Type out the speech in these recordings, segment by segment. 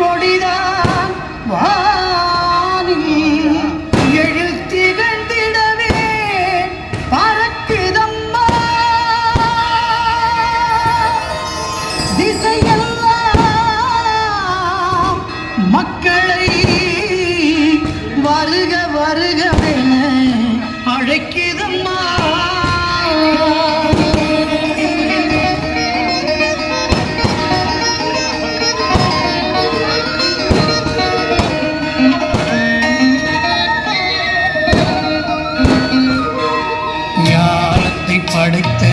கொடிதான் வானில் எழுத்திகழ்ந்திடவே பறக்குதம்மா. திசையெல்லாம் மக்களை வருக வருகவென அழைக்க உலகத்தை படைத்த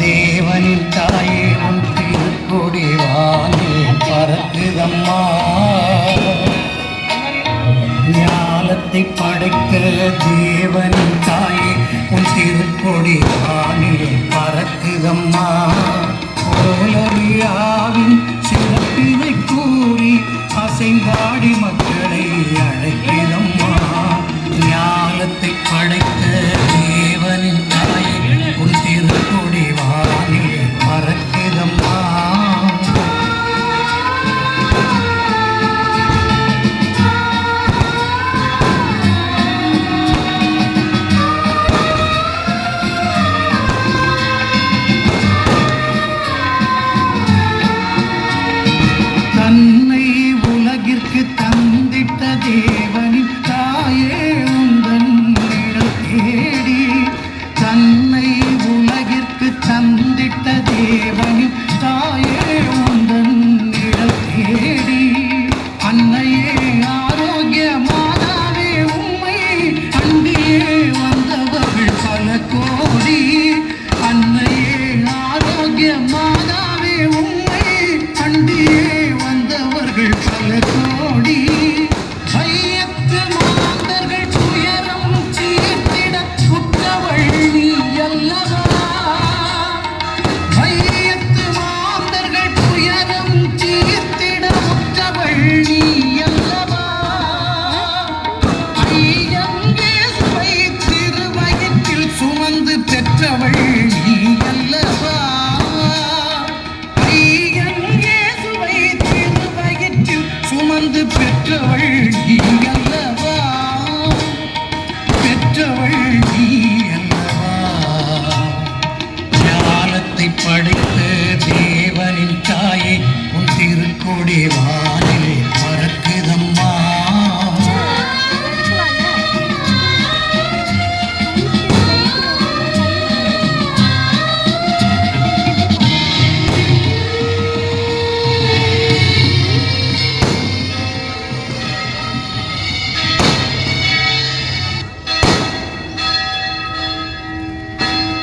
தேவனின் தாயே உன் திருக்கொடி வாங்கி பறக்குதம்மா. ஞானத்தை படைத்த தேவனின் பெற்றவள் இங்கல்லவா பெற்றவள்